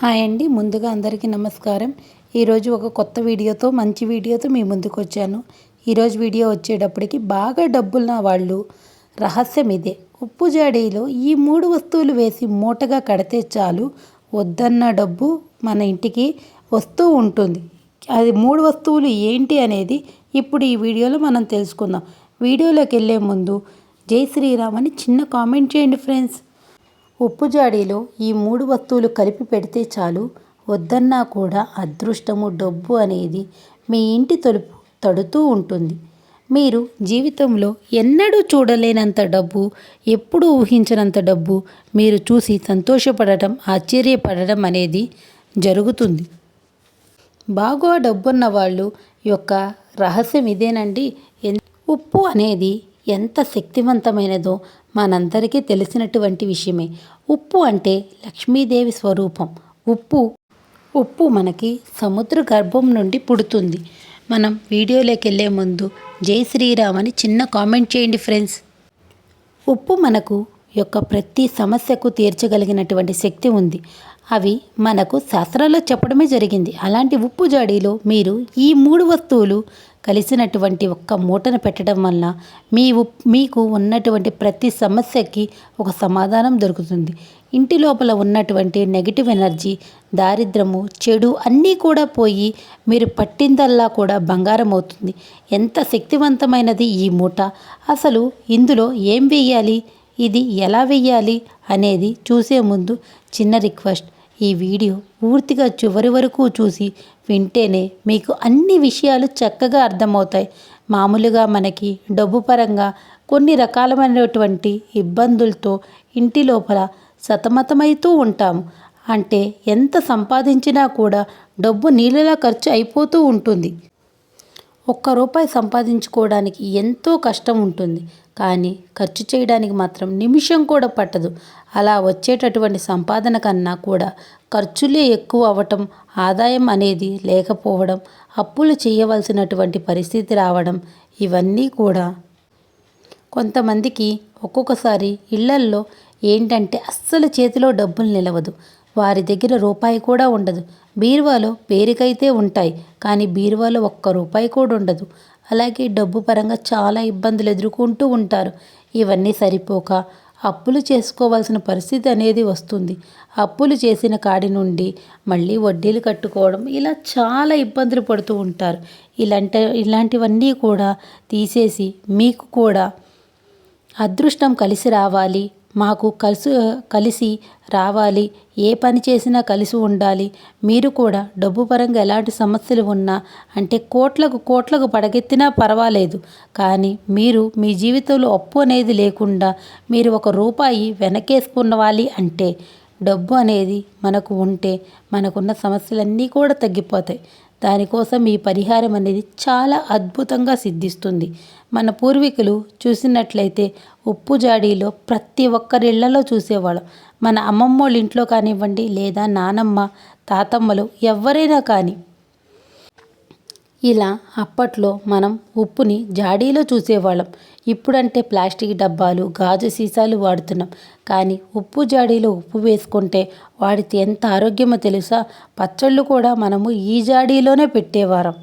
Hi అండి. ముందుగా అందరికీ నమస్కారం. ఈరోజు ఒక కొత్త వీడియోతో మంచి వీడియోతో మీ ముందుకు వచ్చాను ఈరోజు వీడియో వచ్చేటప్పటికి బాగా డబ్బున్న వాళ్ళు రహస్యం ఇదే. ఉప్పు జాడీలో ఈ మూడు వస్తువులు వేసి మూటగా కడితే చాలు వద్దన్న డబ్బు మన ఇంటికి వస్తూ ఉంటుంది. అది మూడు వస్తువులు ఏంటి అనేది ఇప్పుడు ఈ వీడియోలో మనం తెలుసుకుందాం. వీడియోలోకి వెళ్ళే ముందు జై శ్రీరామ్ అని చిన్న కామెంట్ చేయండి ఫ్రెండ్స్. ఉప్పు జాడీలో ఈ మూడు వస్తువులు కలిపి పెడితే చాలు. వద్దన్నా కూడా అదృష్టము డబ్బు అనేది మీ ఇంటి తలుపు తడుతూ ఉంటుంది. మీరు జీవితంలో ఎన్నడూ చూడలేనంత డబ్బు ఎప్పుడూ ఊహించినంత డబ్బు మీరు చూసి సంతోషపడటం ఆశ్చర్యపడటం అనేది జరుగుతుంది. బాగా డబ్బున్న వాళ్ళు యొక్క రహస్యం ఇదేనండి. ఉప్పు అనేది ఎంత శక్తివంతమైనదో మనందరికీ తెలిసినటువంటి విషయమే. ఉప్పు అంటే లక్ష్మీదేవి స్వరూపం. ఉప్పు ఉప్పు మనకి సముద్ర గర్భం నుండి పుడుతుంది. మనం వీడియోలోకి వెళ్ళే ముందు జై శ్రీరామ్ అని చిన్న కామెంట్ చేయండి ఫ్రెండ్స్. ఉప్పు మనకు యొక్క ప్రతి సమస్యకు తీర్చగలిగినటువంటి శక్తి ఉంది. అవి మనకు శాస్త్రాల్లో చెప్పడమే జరిగింది. అలాంటి ఉప్పు జాడీలో మీరు ఈ మూడు వస్తువులు కలిసినటువంటి ఒక్క మూటను పెట్టడం వల్ల మీ మీకు ఉన్నటువంటి ప్రతి సమస్యకి ఒక సమాధానం దొరుకుతుంది. ఇంటి లోపల ఉన్నటువంటి నెగిటివ్ ఎనర్జీ దారిద్రము చెడు అన్నీ కూడా పోయి మీరు పట్టిందల్లా కూడా బంగారం అవుతుంది. ఎంత శక్తివంతమైనది ఈ మూట? అసలు ఇందులో ఏం వెయ్యాలి? ఇది ఎలా వెయ్యాలి? అనేది చూసే ముందు చిన్న రిక్వెస్ట్. ఈ వీడియో పూర్తిగా చివరి వరకు చూసి వింటేనే మీకు అన్ని విషయాలు చక్కగా అర్థమవుతాయి. మామూలుగా మనకి డబ్బు పరంగా కొన్ని రకాలమైనటువంటి ఇబ్బందులతో ఇంటి లోపల సతమతమవుతూ ఉంటాము. అంటే ఎంత సంపాదించినా కూడా డబ్బు నీళ్ళలా ఖర్చు అయిపోతూ ఉంటుంది. ఒక్క రూపాయి సంపాదించుకోవడానికి ఎంతో కష్టం ఉంటుంది. కానీ ఖర్చు చేయడానికి మాత్రం నిమిషం కూడా పట్టదు. అలా వచ్చేటటువంటి సంపాదన కన్నా కూడా ఖర్చులే ఎక్కువ అవ్వటం ఆదాయం అనేది లేకపోవడం అప్పులు చేయవలసినటువంటి పరిస్థితి రావడం ఇవన్నీ కూడా. కొంతమందికి ఒక్కొక్కసారి ఇళ్ళల్లో ఏంటంటే అస్సలు చేతిలో డబ్బులు నిలవదు. వారి దగ్గర రూపాయి కూడా ఉండదు. బీరువాలో పేరుకైతే ఉంటాయి కానీ బీరువాలో ఒక్క రూపాయి కూడా ఉండదు. అలాగే డబ్బు పరంగా చాలా ఇబ్బందులు ఎదుర్కొంటూ ఉంటారు. ఇవన్నీ సరిపోక అప్పులు చేసుకోవాల్సిన పరిస్థితి అనేది వస్తుంది. అప్పులు చేసిన కాడి నుండి మళ్ళీ వడ్డీలు కట్టుకోవడం ఇలా చాలా ఇబ్బందులు పడుతూ ఉంటారు. ఇలాంటి ఇలాంటివన్నీ కూడా తీసేసి మీకు కూడా అదృష్టం కలిసి రావాలి. మాకు కలిసి కలిసి రావాలి. ఏ పని చేసినా కలిసి ఉండాలి. మీరు కూడా డబ్బు పరంగా ఎలాంటి సమస్యలు ఉన్నా అంటే కోట్లకు కోట్లకు పడగెత్తినా పర్వాలేదు. కానీ మీరు మీ జీవితంలో అప్పు అనేది లేకుండా మీరు ఒక రూపాయి వెనకేసుకున్నవాలి అంటే డబ్బు అనేది మనకు ఉంటే మనకున్న సమస్యలన్నీ కూడా తగ్గిపోతాయి. దానికోసం ఈ పరిహారం అనేది చాలా అద్భుతంగా సిద్ధిస్తుంది. మన పూర్వీకులు చూసినట్లయితే ఉప్పు జాడీలో ప్రతి ఒక్కరిళ్ళలో చూసేవాళ్ళం. మన అమ్మమ్మ వాళ్ళ ఇంట్లో కానివ్వండి లేదా నానమ్మ తాతమ్మలు ఎవరైనా కానీ ఇలా అప్పట్లో మనం ఉప్పుని జాడీలో చూసేవాళ్ళం. ఇప్పుడంటే ప్లాస్టిక్ డబ్బాలు గాజు సీసాలు వాడుతున్నాం. కానీ ఉప్పు జాడీలో ఉప్పు వేసుకుంటే వాడితే ఎంత ఆరోగ్యమో తెలుసా? పచ్చళ్ళు కూడా మనము ఈ జాడీలోనే పెట్టేవారం.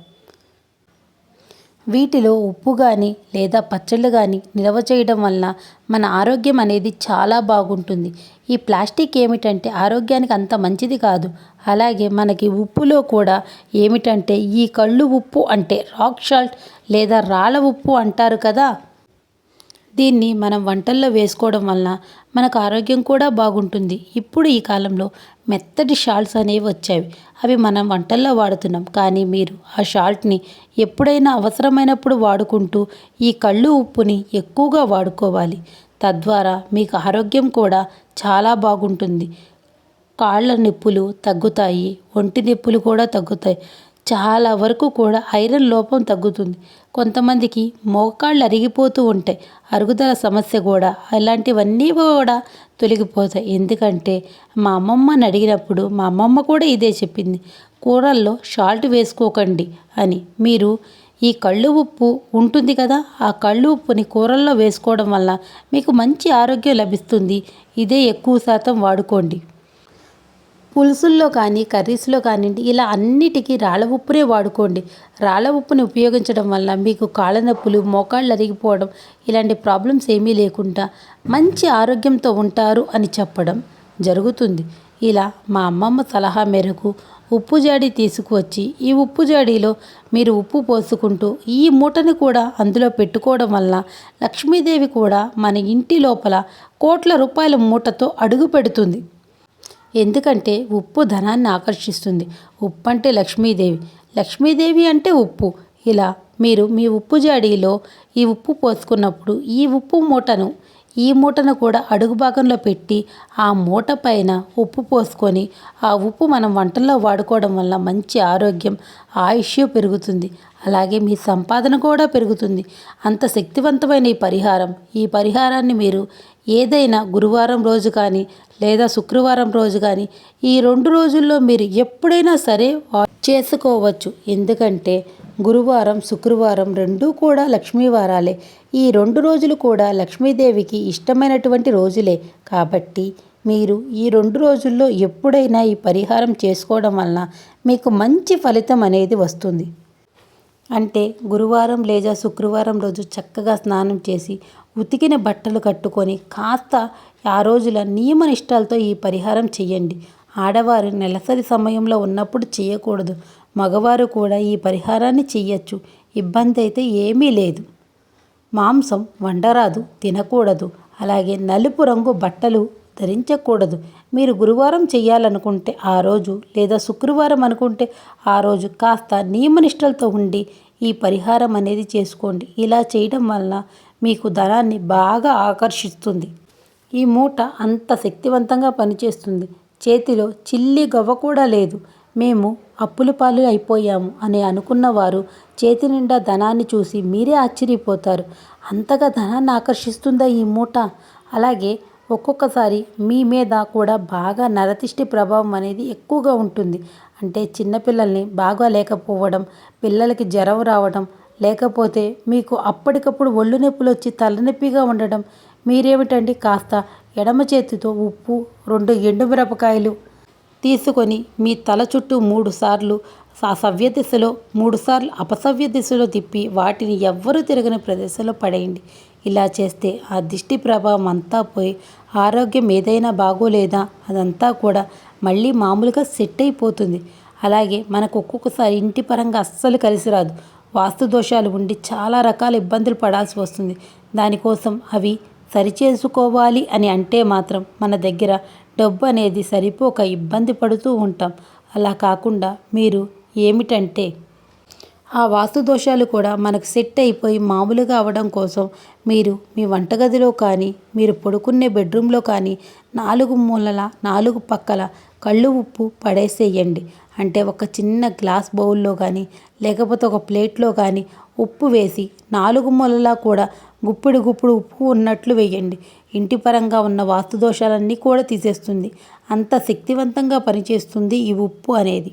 వీటిలో ఉప్పు కానీ లేదా పచ్చళ్ళు కానీ నిల్వ చేయడం వలన మన ఆరోగ్యం అనేది చాలా బాగుంటుంది. ఈ ప్లాస్టిక్ ఏమిటంటే ఆరోగ్యానికి అంత మంచిది కాదు. అలాగే మనకి ఉప్పులో కూడా ఏమిటంటే ఈ కళ్ళు ఉప్పు అంటే రాక్ సాల్ట్ లేదా రాళ్ళ ఉప్పు అంటారు కదా. దీన్ని మనం వంటల్లో వేసుకోవడం వలన మనకు ఆరోగ్యం కూడా బాగుంటుంది. ఇప్పుడు ఈ కాలంలో మెత్తటి షాల్ట్స్ అనేవి వచ్చాయి. అవి మనం వంటల్లో వాడుతున్నాం. కానీ మీరు ఆ షాల్ట్ని ఎప్పుడైనా అవసరమైనప్పుడు వాడుకుంటూ ఈ కళ్ళు ఉప్పుని ఎక్కువగా వాడుకోవాలి. తద్వారా మీకు ఆరోగ్యం కూడా చాలా బాగుంటుంది. కాళ్ళ నొప్పులు తగ్గుతాయి. ఒంటి నొప్పులు కూడా తగ్గుతాయి. చాలా వరకు కూడా ఐరన్ లోపం తగ్గుతుంది. కొంతమందికి మోకాళ్ళు అరిగిపోతూ ఉంటాయి అరుగుదల సమస్య కూడా అలాంటివన్నీ కూడా తొలగిపోతాయి. ఎందుకంటే మా అమ్మమ్మని అడిగినప్పుడు మా అమ్మమ్మ కూడా ఇదే చెప్పింది. కూరల్లో షాల్ట్ వేసుకోకండి అని. మీరు ఈ కళ్ళు ఉప్పు ఉంటుంది కదా ఆ కళ్ళు ఉప్పుని కూరల్లో వేసుకోవడం వల్ల మీకు మంచి ఆరోగ్యం లభిస్తుంది. ఇదే ఎక్కువ శాతం వాడుకోండి. పులుసుల్లో కానీ కర్రీస్లో కానివ్వండి ఇలా అన్నిటికీ రాళ్ళ ఉప్పునే వాడుకోండి. రాళ్ళ ఉప్పుని ఉపయోగించడం వల్ల మీకు కాళ్ళ నొప్పులు మోకాళ్ళు అరిగిపోవడం ఇలాంటి ప్రాబ్లమ్స్ ఏమీ లేకుండా మంచి ఆరోగ్యంతో ఉంటారు అని చెప్పడం జరుగుతుంది. ఇలా మా అమ్మమ్మ సలహా మేరకు ఉప్పు జాడి తీసుకువచ్చి ఈ ఉప్పు జాడీలో మీరు ఉప్పు పోసుకుంటూ ఈ మూటని కూడా అందులో పెట్టుకోవడం వల్ల లక్ష్మీదేవి కూడా మన ఇంటి లోపల కోట్ల రూపాయల మూటతో అడుగు పెడుతుంది. ఎందుకంటే ఉప్పు ధనాన్ని ఆకర్షిస్తుంది. ఉప్పు అంటే లక్ష్మీదేవి. లక్ష్మీదేవి అంటే ఉప్పు. ఇలా మీరు మీ ఉప్పు జాడీలో ఈ ఉప్పు పోసుకున్నప్పుడు ఈ ఉప్పు మూటను ఈ మూటను కూడా అడుగు భాగంలో పెట్టి ఆ మూట పైన ఉప్పు పోసుకొని ఆ ఉప్పు మనం వంటల్లో వాడుకోవడం వల్ల మంచి ఆరోగ్యం ఆయుష్ పెరుగుతుంది. అలాగే మీ సంపాదన కూడా పెరుగుతుంది. అంత శక్తివంతమైన ఈ పరిహారం ఈ పరిహారాన్ని మీరు ఏదైనా గురువారం రోజు కానీ లేదా శుక్రవారం రోజు కానీ ఈ రెండు రోజుల్లో మీరు ఎప్పుడైనా సరే చేసుకోవచ్చు. ఎందుకంటే గురువారం శుక్రవారం రెండూ కూడా లక్ష్మీ వారాలే ఈ రెండు రోజులు కూడా లక్ష్మీదేవికి ఇష్టమైనటువంటి రోజులే. కాబట్టి మీరు ఈ రెండు రోజుల్లో ఎప్పుడైనా ఈ పరిహారం చేసుకోవడం వలన మీకు మంచి ఫలితం అనేది వస్తుంది. అంటే గురువారం లేదా శుక్రవారం రోజు చక్కగా స్నానం చేసి ఉతికిన బట్టలు కట్టుకొని కాస్త ఆ రోజుల నియమనిష్టాలతో ఈ పరిహారం చేయండి ఆడవారు నెలసరి సమయంలో ఉన్నప్పుడు చేయకూడదు మగవారు కూడా ఈ పరిహారాన్ని చెయ్యొచ్చు. ఇబ్బంది అయితే ఏమీ లేదు. మాంసం వండరాదు తినకూడదు. అలాగే నలుపు రంగు బట్టలు ధరించకూడదు. మీరు గురువారం చేయాలనుకుంటే ఆ రోజు లేదా శుక్రవారం అనుకుంటే ఆ రోజు కాస్త నియమనిష్టలతో ఉండి ఈ పరిహారం అనేది చేసుకోండి. ఇలా చేయడం వలన మీకు ధనాన్ని బాగా ఆకర్షిస్తుంది. ఈ మూట అంత శక్తివంతంగా పనిచేస్తుంది. చేతిలో చిల్లి గవ్వ కూడా లేదు. మేము అప్పుల పాలు అయిపోయాము అని అనుకున్న వారు చేతి నిండా ధనాన్ని చూసి మీరే ఆశ్చర్యపోతారు. అంతగా ధనాన్ని ఆకర్షిస్తుందా ఈ మూట? అలాగే ఒక్కొక్కసారి మీ మీద కూడా బాగా నరతిష్టి ప్రభావం అనేది ఎక్కువగా ఉంటుంది. అంటే చిన్నపిల్లల్ని బాగా లేకపోవడం పిల్లలకి జ్వరం రావడం లేకపోతే మీకు అప్పటికప్పుడు ఒళ్ళు నొప్పులు వచ్చి తలనొప్పిగా ఉండడం మీరేమిటండి కాస్త ఎడమ చేతితో ఉప్పు రెండు ఎండుమిరపకాయలు తీసుకొని మీ తల చుట్టూ మూడు సార్లు సవ్య దిశలో మూడు సార్లు అపసవ్య దిశలో తిప్పి వాటిని ఎవ్వరూ తిరగని ప్రదేశంలో పడేయండి. ఇలా చేస్తే ఆ దిష్టి ప్రభావం అంతా పోయి ఆరోగ్యం ఏదైనా బాగోలేదా? అదంతా కూడా మళ్ళీ మామూలుగా సెట్ అయిపోతుంది. అలాగే మనకు ఒక్కొక్కసారి ఇంటి పరంగా అస్సలు కలిసి రాదు. వాస్తు దోషాలు ఉండి చాలా రకాల ఇబ్బందులు పడాల్సి వస్తుంది. దానికోసం అవి సరిచేసుకోవాలి అని అంటే మాత్రం మన దగ్గర డబ్బు అనేది సరిపోక ఇబ్బంది పడుతూ ఉంటాం. అలా కాకుండా మీరు ఏమిటంటే ఆ వాస్తు దోషాలు కూడా మనకు సెట్ అయిపోయి మామూలుగా అవడం కోసం మీరు మీ వంటగదిలో కానీ మీరు పడుకునే బెడ్రూమ్లో కానీ నాలుగు మూలల నాలుగు పక్కల కళ్ళు ఉప్పు పడేసేయండి. అంటే ఒక చిన్న గ్లాస్ బౌల్లో కానీ లేకపోతే ఒక ప్లేట్లో కానీ ఉప్పు వేసి నాలుగు మూలలా కూడా గుప్పిడి గుప్పుడు ఉప్పు ఉన్నట్లు వేయండి. ఇంటి పరంగా ఉన్న వాస్తు దోషాలన్నీ కూడా తీసేస్తుంది. అంత శక్తివంతంగా పనిచేస్తుంది ఈ ఉప్పు అనేది.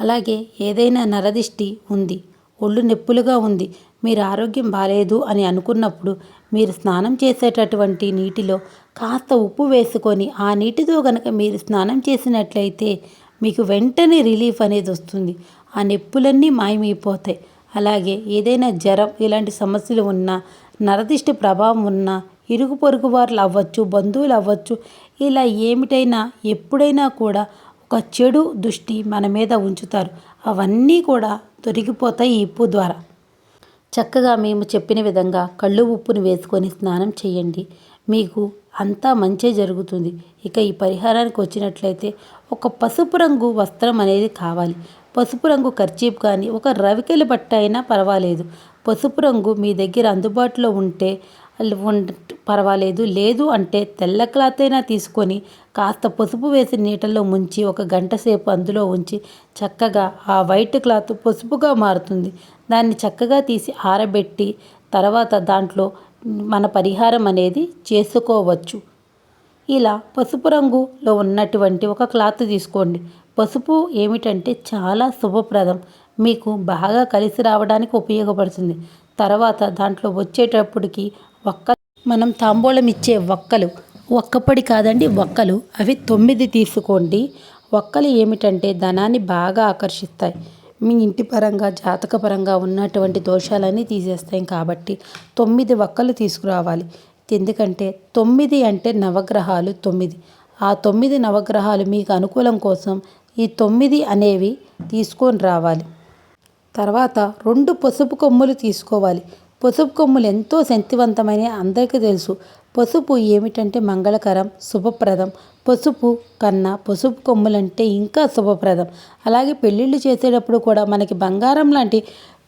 అలాగే ఏదైనా నరదిష్టి ఉంది. ఒళ్ళు నొప్పులుగా ఉంది. మీరు ఆరోగ్యం బాలేదు అని అనుకున్నప్పుడు మీరు స్నానం చేసేటటువంటి నీటిలో కాస్త ఉప్పు వేసుకొని ఆ నీటితో కనుక మీరు స్నానం చేసినట్లయితే మీకు వెంటనే రిలీఫ్ అనేది వస్తుంది. ఆ నొప్పులన్నీ మాయమైపోతాయి. అలాగే ఏదైనా జ్వరం ఇలాంటి సమస్యలు ఉన్నా నరదిష్టి ప్రభావం ఉన్నా ఇరుగు పొరుగు వారులు అవ్వచ్చు బంధువులు అవ్వచ్చు ఇలా ఏమిటైనా ఎప్పుడైనా కూడా ఒక చెడు దృష్టి మన మీద ఉంచుతారు. అవన్నీ కూడా తొరిగిపోతాయి ఈ ఉప్పు ద్వారా. చక్కగా మేము చెప్పిన విధంగా కళ్ళు ఉప్పుని వేసుకొని స్నానం చేయండి. మీకు అంతా మంచే జరుగుతుంది. ఇక ఈ పరిహారానికి వచ్చినట్లయితే ఒక పసుపు రంగు వస్త్రం అనేది కావాలి. పసుపు రంగు ఖర్చీప్ కానీ ఒక రవికెల బట్ట అయినా పర్వాలేదు. పసుపు రంగు మీ దగ్గర అందుబాటులో ఉంటే పర్వాలేదు. లేదు అంటే తెల్ల క్లాత్ అయినా తీసుకొని కాస్త పసుపు వేసి నీటిలో ముంచి ఒక గంట సేపు అందులో ఉంచి చక్కగా ఆ వైట్ క్లాత్ పసుపుగా మారుతుంది. దాన్ని చక్కగా తీసి ఆరబెట్టి తర్వాత దాంట్లో మన పరిహారం అనేది చేసుకోవచ్చు. ఇలా పసుపు రంగులో ఉన్నటువంటి ఒక క్లాత్ తీసుకోండి. పసుపు ఏమిటంటే చాలా శుభప్రదం. మీకు బాగా కలిసి రావడానికి ఉపయోగపడుతుంది. తర్వాత దాంట్లో వచ్చేటప్పటికి ఒక్క మనం తాంబూలం ఇచ్చే ఒక్కలు. ఒక్కపడి కాదండి ఒక్కలు. అవి తొమ్మిది తీసుకోండి. ఒక్కలు ఏమిటంటే ధనాన్ని బాగా ఆకర్షిస్తాయి. మీ ఇంటి పరంగా జాతక పరంగా ఉన్నటువంటి దోషాలన్నీ తీసేస్తాయి కాబట్టి తొమ్మిది ఒక్కలు తీసుకురావాలి. ఎందుకంటే తొమ్మిది అంటే నవగ్రహాలు తొమ్మిది. ఆ తొమ్మిది నవగ్రహాలు మీకు అనుకూలం కోసం ఈ తొమ్మిది అనేవి తీసుకొని రావాలి. తర్వాత రెండు పసుపు కొమ్ములు తీసుకోవాలి. పసుపు కొమ్ములు ఎంతో శక్తివంతమైన అందరికీ తెలుసు. పసుపు ఏమిటంటే మంగళకరం శుభప్రదం. పసుపు కన్నా పసుపు కొమ్ములంటే ఇంకా శుభప్రదం. అలాగే పెళ్ళిళ్ళు చేసేటప్పుడు కూడా మనకి బంగారం లాంటి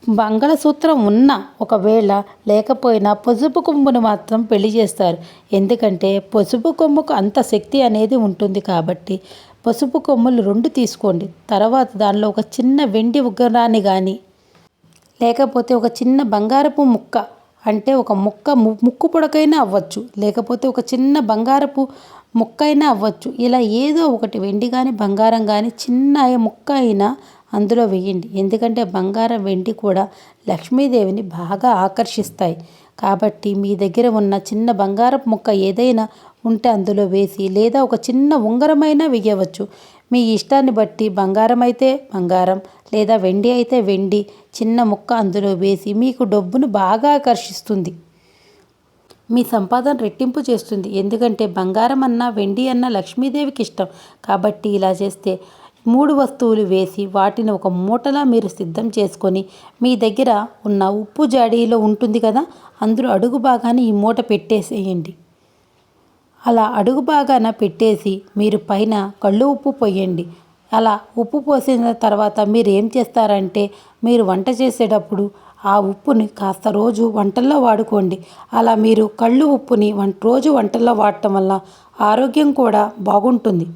మంగళసూత్రం ఉన్న ఒకవేళ లేకపోయినా పసుపు కొమ్మును మాత్రం పెళ్ళి చేస్తారు. ఎందుకంటే పసుపు కొమ్ముకు అంత శక్తి అనేది ఉంటుంది కాబట్టి పసుపు కొమ్ములు రెండు తీసుకోండి. తర్వాత దానిలో ఒక చిన్న వెండి ఉగ్రాన్ని కానీ లేకపోతే ఒక చిన్న బంగారపు ముక్క అంటే ఒక ముక్క ముక్కు పొడకైనా అవ్వచ్చు. లేకపోతే ఒక చిన్న బంగారపు ముక్క అయినా అవ్వచ్చు. ఇలా ఏదో ఒకటి వెండి కానీ బంగారం కానీ చిన్న ముక్క అయినా అందులో వేయండి ఎందుకంటే బంగారం వెండి కూడా లక్ష్మీదేవిని బాగా ఆకర్షిస్తాయి. కాబట్టి మీ దగ్గర ఉన్న చిన్న బంగారపు ముక్క ఏదైనా ఉంటే అందులో వేసి లేదా ఒక చిన్న ఉంగరమైనా వేయవచ్చు మీ ఇష్టాన్ని బట్టి బంగారం అయితే బంగారం లేదా వెండి అయితే వెండి చిన్న ముక్క అందులో వేసి మీకు డబ్బును బాగా ఆకర్షిస్తుంది. మీ సంపాదన రెట్టింపు చేస్తుంది. ఎందుకంటే బంగారం అన్నా వెండి అన్న లక్ష్మీదేవికి ఇష్టం. కాబట్టి ఇలా చేస్తే మూడు వస్తువులు వేసి వాటిని ఒక మూటలా మీరు సిద్ధం చేసుకొని మీ దగ్గర ఉన్న ఉప్పు జాడీలో ఉంటుంది కదా అందులో అడుగు భాగాన్ని ఈ మూట పెట్టేసేయండి. అలా అడుగు భాగాన పెట్టేసి మీరు పైన కళ్ళు ఉప్పు పోయండి. అలా ఉప్పు పోసిన తర్వాత మీరు ఏం చేస్తారంటే మీరు వంట చేసేటప్పుడు ఆ ఉప్పుని కాస్త రోజు వంటల్లో వాడుకోండి. అలా మీరు కళ్ళు ఉప్పుని వంట రోజు వంటల్లో వాడటం వల్ల ఆరోగ్యం కూడా బాగుంటుంది.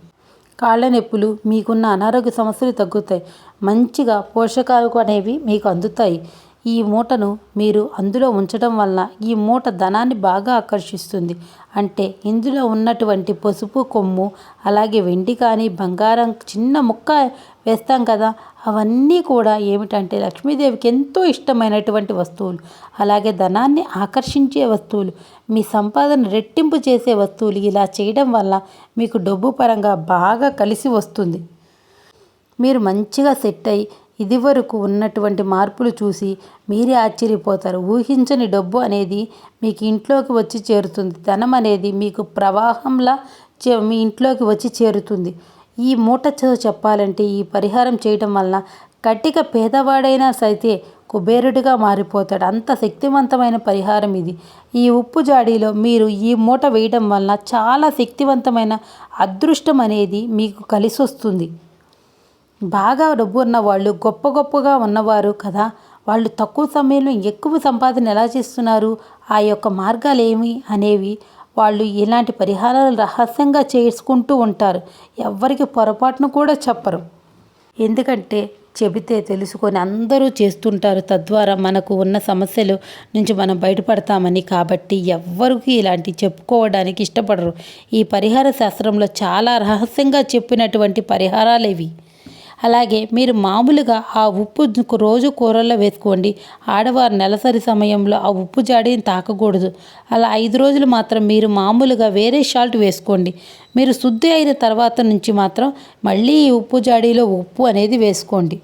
కాళ్ళ నొప్పులు మీకున్న అనారోగ్య సమస్యలు తగ్గుతాయి. మంచిగా పోషకాలు అనేవి మీకు అందుతాయి. ఈ మూటను మీరు అందులో ఉంచడం వలన ఈ మూట ధనాన్ని బాగా ఆకర్షిస్తుంది. అంటే ఇందులో ఉన్నటువంటి పసుపు కొమ్ము అలాగే వెండి కానీ బంగారం చిన్న ముక్క వేస్తాం కదా అవన్నీ కూడా ఏమిటంటే లక్ష్మీదేవికి ఎంతో ఇష్టమైనటువంటి వస్తువులు. అలాగే ధనాన్ని ఆకర్షించే వస్తువులు మీ సంపాదన రెట్టింపు చేసే వస్తువులు ఇలా చేయడం వల్ల మీకు డబ్బు పరంగా బాగా కలిసి వస్తుంది. మీరు మంచిగా సెట్ అయ్యి ఇదివరకు ఉన్నటువంటి మార్పులు చూసి మీరే ఆశ్చర్యపోతారు. ఊహించని డబ్బు అనేది మీకు ఇంట్లోకి వచ్చి చేరుతుంది. ధనం అనేది మీకు ప్రవాహంలా మీ ఇంట్లోకి వచ్చి చేరుతుంది. ఈ మూట చెప్పాలంటే ఈ పరిహారం చేయడం వల్ల కట్టిక పేదవాడైనా సైతే కుబేరుడిగా మారిపోతాడు. అంత శక్తివంతమైన పరిహారం ఇది. ఈ ఉప్పు జాడీలో మీరు ఈ మూట వేయడం వలన చాలా శక్తివంతమైన అదృష్టం అనేది మీకు కలిసి వస్తుంది బాగా డబ్బు ఉన్న వాళ్ళు గొప్ప గొప్పగా ఉన్నవారు కదా. వాళ్ళు తక్కువ సమయంలో ఎక్కువ సంపాదన ఎలా చేస్తున్నారు? ఆ యొక్క మార్గాలు ఏమి అనేవి వాళ్ళు ఇలాంటి పరిహారాలు రహస్యంగా చేసుకుంటూ ఉంటారు. ఎవ్వరికి పొరపాటును కూడా చెప్పరు. ఎందుకంటే చెబితే తెలుసుకొని అందరూ చేస్తుంటారు. తద్వారా మనకు ఉన్న సమస్యలు నుంచి మనం బయటపడతామని కాబట్టి ఎవ్వరికి ఇలాంటి చెప్పుకోవడానికి ఇష్టపడరు. ఈ పరిహార శాస్త్రంలో చాలా రహస్యంగా చెప్పినటువంటి పరిహారాలు ఇవి. అలాగే మీరు మామూలుగా ఆ ఉప్పు రోజు కూరల్లో వేసుకోండి. ఆడవారు నెలసరి సమయంలో ఆ ఉప్పు జాడీని తాకకూడదు. అలా ఐదు రోజులు మాత్రం మీరు మామూలుగా వేరే షాల్ట్ వేసుకోండి. మీరు శుద్ధి అయిన తర్వాత నుంచి మాత్రం మళ్ళీ ఈ ఉప్పు జాడీలో ఉప్పు అనేది వేసుకోండి.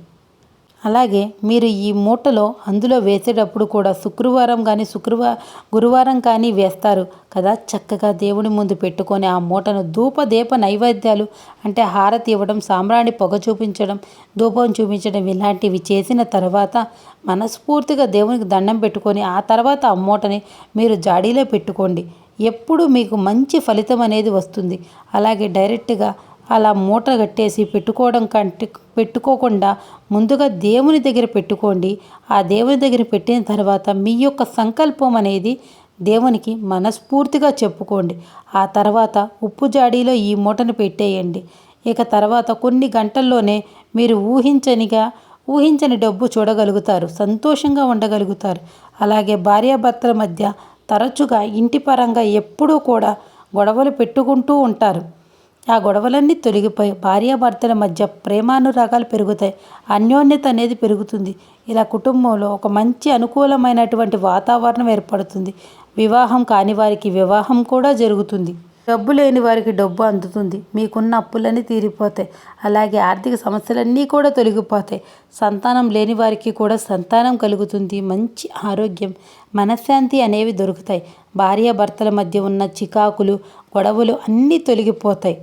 అలాగే మీరు ఈ మూటలో అందులో వేసేటప్పుడు కూడా శుక్రవారం కానీ శుక్రవారం గురువారం కానీ వేస్తారు కదా. చక్కగా దేవుని ముందు పెట్టుకొని ఆ మూటను ధూప దీప నైవేద్యాలు అంటే హారతి ఇవ్వడం సాంబ్రాణి పొగ చూపించడం ధూపం చూపించడం ఇలాంటివి చేసిన తర్వాత మనస్ఫూర్తిగా దేవునికి దండం పెట్టుకొని ఆ తర్వాత ఆ మూటని మీరు జాడీలో పెట్టుకోండి. ఎప్పుడు మీకు మంచి ఫలితం అనేది వస్తుంది. అలాగే డైరెక్ట్గా అలా మూట కట్టేసి పెట్టుకోవడం కంటే పెట్టుకోకుండా ముందుగా దేవుని దగ్గర పెట్టుకోండి. ఆ దేవుని దగ్గర పెట్టిన తర్వాత మీ యొక్క సంకల్పం అనేది దేవునికి మనస్ఫూర్తిగా చెప్పుకోండి. ఆ తర్వాత ఉప్పు జాడీలో ఈ మూటను పెట్టేయండి. ఇక తర్వాత కొన్ని గంటల్లోనే మీరు ఊహించనిగా ఊహించని డబ్బు చూడగలుగుతారు సంతోషంగా ఉండగలుగుతారు. అలాగే భార్యాభర్తల మధ్య తరచుగా ఇంటి పరంగా ఎప్పుడూ కూడా గొడవలు పెట్టుకుంటూ ఉంటారు. ఆ గొడవలన్నీ తొలగిపోయి భార్యాభర్తల మధ్య ప్రేమానురాగాలు పెరుగుతాయి. అన్యోన్యత అనేది పెరుగుతుంది. ఇలా కుటుంబంలో ఒక మంచి అనుకూలమైనటువంటి వాతావరణం ఏర్పడుతుంది. వివాహం కాని వారికి వివాహం కూడా జరుగుతుంది. డబ్బు లేని వారికి డబ్బు అందుతుంది. మీకున్న అప్పులన్నీ తీరిపోతాయి. అలాగే ఆర్థిక సమస్యలన్నీ కూడా తొలగిపోతాయి. సంతానం లేని వారికి కూడా సంతానం కలుగుతుంది. మంచి ఆరోగ్యం మనశ్శాంతి అనేవి దొరుకుతాయి. భార్యాభర్తల మధ్య ఉన్న చికాకులు గొడవలు అన్నీ తొలగిపోతాయి.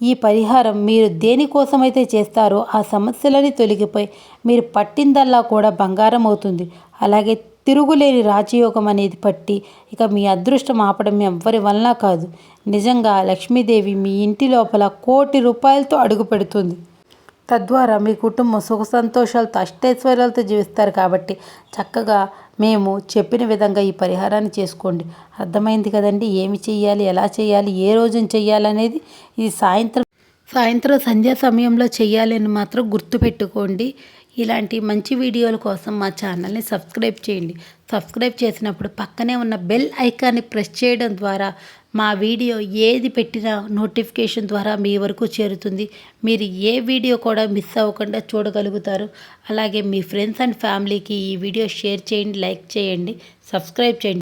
ఈ పరిహారం మీరు దేనికోసమైతే చేస్తారో ఆ సమస్యలని తొలగిపోయి మీరు పట్టిందల్లా కూడా బంగారం అవుతుంది. అలాగే తిరుగులేని రాజయోగం అనేది పట్టి ఇక మీ అదృష్టం ఆపడం ఎవ్వరి వలన కాదు. నిజంగా లక్ష్మీదేవి మీ ఇంటి లోపల కోటి రూపాయలతో అడుగు పెడుతుంది. తద్వారా మీ కుటుంబం సుఖ సంతోషాలతో అష్టైశ్వర్యాలతో జీవిస్తారు కాబట్టి చక్కగా మేము చెప్పిన విధంగా ఈ పరిహారాన్ని చేసుకోండి. అర్థమైంది కదండి? ఏమి చెయ్యాలి? ఎలా చేయాలి ఏ రోజున చేయాలనేది ఈ ఇది సాయంత్రం సాయంత్రం సంధ్యా సమయంలో చేయాలని మాత్రం గుర్తుపెట్టుకోండి. ఇలాంటి మంచి వీడియోల కోసం మా ఛానల్ని సబ్స్క్రైబ్ చేయండి. సబ్స్క్రైబ్ చేసినప్పుడు పక్కనే ఉన్న బెల్ ఐకాన్ని ప్రెస్ చేయడం ద్వారా మా వీడియో ఏది పెట్టినా నోటిఫికేషన్ ద్వారా మీ వరకు చేరుతుంది. మీరు ఏ వీడియో కూడా మిస్ అవ్వకుండా చూడగలుగుతారు. అలాగే మీ ఫ్రెండ్స్ అండ్ ఫ్యామిలీకి ఈ వీడియో షేర్ చేయండి లైక్ చేయండి సబ్స్క్రైబ్ చేయండి.